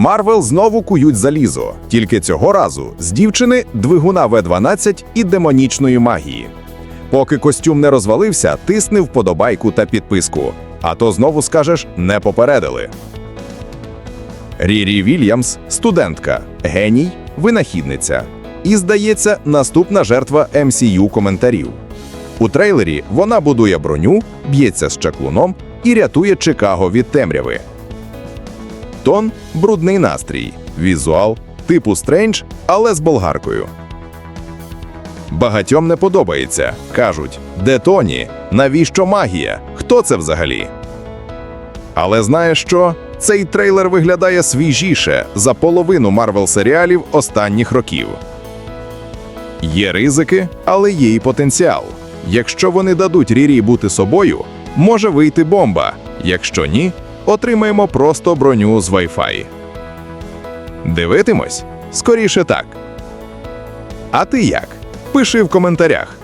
Марвел знову кують залізо, тільки цього разу з дівчини двигуна В-12 і демонічної магії. Поки костюм не розвалився, тисни вподобайку та підписку. А то знову скажеш не попередили. Рірі Вільямс студентка, геній, винахідниця. І, здається, наступна жертва MCU коментарів. У трейлері вона будує броню, б'ється з чаклуном і рятує Чикаго від темряви. Тон брудний настрій, візуал, типу стрендж, але з болгаркою. Багатьом не подобається. Кажуть, де Тоні? Навіщо магія? Хто це взагалі? Але знаєш що? Цей трейлер виглядає свіжіше за половину Марвел серіалів останніх років. Є ризики, але є і потенціал. Якщо вони дадуть Рірі бути собою, може вийти бомба. Якщо ні, отримаємо просто броню з Wi-Fi. Дивитимось? Скоріше так. А ти як? Пиши в коментарях.